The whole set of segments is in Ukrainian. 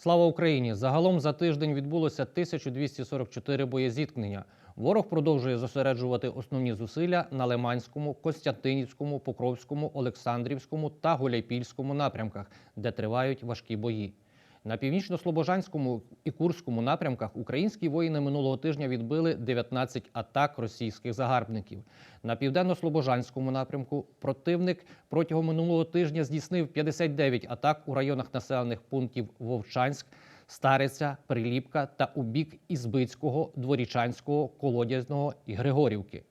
Слава Україні! Загалом за тиждень відбулося 1244 боєзіткнення. Ворог продовжує зосереджувати основні зусилля на Лиманському, Костянтинівському, Покровському, Олександрівському та Гуляйпільському напрямках, де тривають важкі бої. На північно-слобожанському і Курському напрямках українські воїни минулого тижня відбили 19 атак російських загарбників. На південно-слобожанському напрямку противник протягом минулого тижня здійснив 59 атак у районах населених пунктів Вовчанськ, Стариця, Приліпка та у бік Ізбицького, Дворічанського, Колодязного і Григорівки.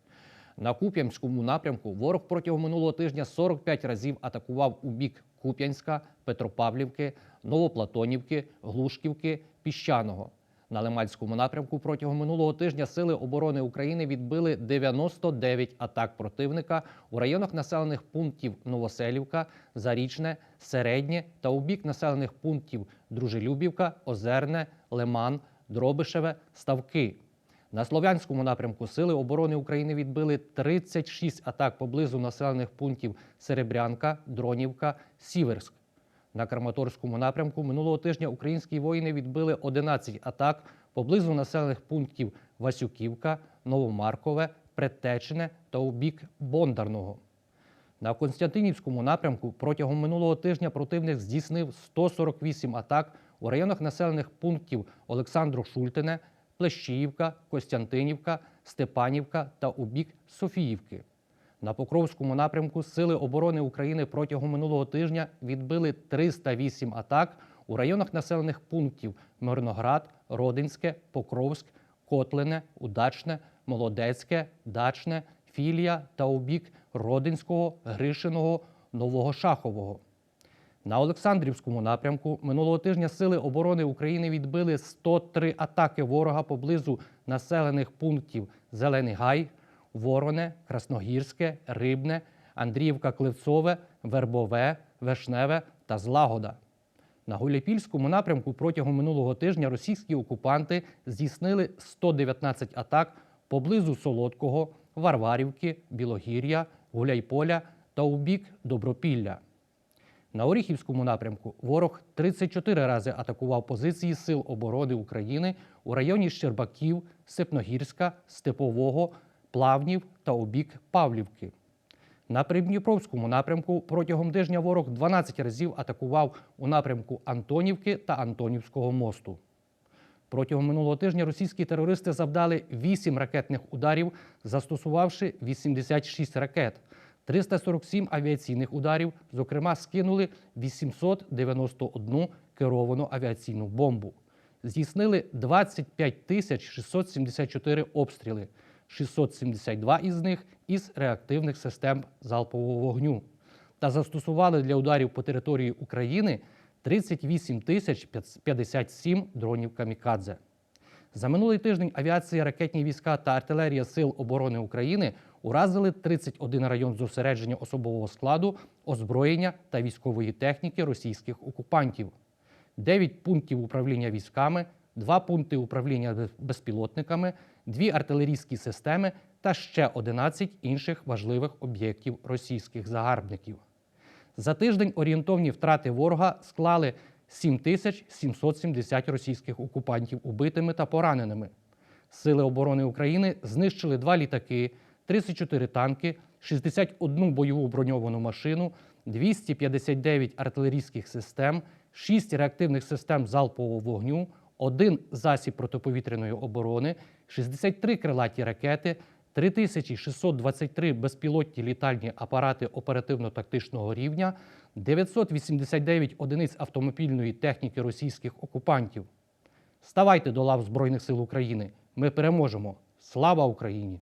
На Куп'янському напрямку ворог протягом минулого тижня 45 разів атакував у бік Куп'янська, Петропавлівки, Новоплатонівки, Глушківки, Піщаного. На Лиманському напрямку протягом минулого тижня Сили оборони України відбили 99 атак противника у районах населених пунктів Новоселівка, Зарічне, Середнє та у бік населених пунктів Дружелюбівка, Озерне, Лиман, Дробишеве, Ставки. На Слов'янському напрямку Сили оборони України відбили 36 атак поблизу населених пунктів Серебрянка, Дронівка, Сіверськ. На Краматорському напрямку минулого тижня українські воїни відбили 11 атак поблизу населених пунктів Васюківка, Новомаркове, Предтечне та у бік Бондарного. На Константинівському напрямку протягом минулого тижня противник здійснив 148 атак у районах населених пунктів Олександру Шультине, Плещіївка, Костянтинівка, Степанівка та у бік Софіївки. На Покровському напрямку Сили оборони України протягом минулого тижня відбили 308 атак у районах населених пунктів Мирноград, Родинське, Покровськ, Котлине, Удачне, Молодецьке, Дачне, Філія та у бік Родинського, Гришиного, Нового Шахового. На Олександрівському напрямку минулого тижня Сили оборони України відбили 103 атаки ворога поблизу населених пунктів Зелений Гай, Вороне, Красногірське, Рибне, Андріївка Кливцове, Вербове, Вишневе та Злагода. На Гуляйпільському напрямку протягом минулого тижня російські окупанти здійснили 119 атак поблизу Солодкого, Варварівки, Білогір'я, Гуляйполя та у бік Добропілля. На Оріхівському напрямку ворог 34 рази атакував позиції Сил оборони України у районі Щербаків, Степногірська, Степового, Плавнів та у бік Павлівки. На Придніпровському напрямку протягом тижня ворог 12 разів атакував у напрямку Антонівки та Антонівського мосту. Протягом минулого тижня російські терористи завдали 8 ракетних ударів, застосувавши 86 ракет, 347 авіаційних ударів, зокрема, скинули 891 керовану авіаційну бомбу. Здійснили 25 тисяч 674 обстріли, 672 із них із реактивних систем залпового вогню. Та застосували для ударів по території України 38 тисяч 57 дронів камікадзе. За минулий тиждень авіація, ракетні війська та артилерія Сил оборони України уразили 31 район зосередження особового складу, озброєння та військової техніки російських окупантів, 9 пунктів управління військами, 2 пункти управління безпілотниками, 2 артилерійські системи та ще 11 інших важливих об'єктів російських загарбників. За тиждень орієнтовні втрати ворога склали 7770 російських окупантів убитими та пораненими. Сили оборони України знищили два літаки, 34 танки, 61 бойову броньовану машину, 259 артилерійських систем, 6 реактивних систем залпового вогню, один засіб протиповітряної оборони, 63 крилаті ракети, 3623 безпілотні літальні апарати оперативно-тактичного рівня, 989 одиниць автомобільної техніки російських окупантів. Ставайте до лав Збройних сил України. Ми переможемо. Слава Україні!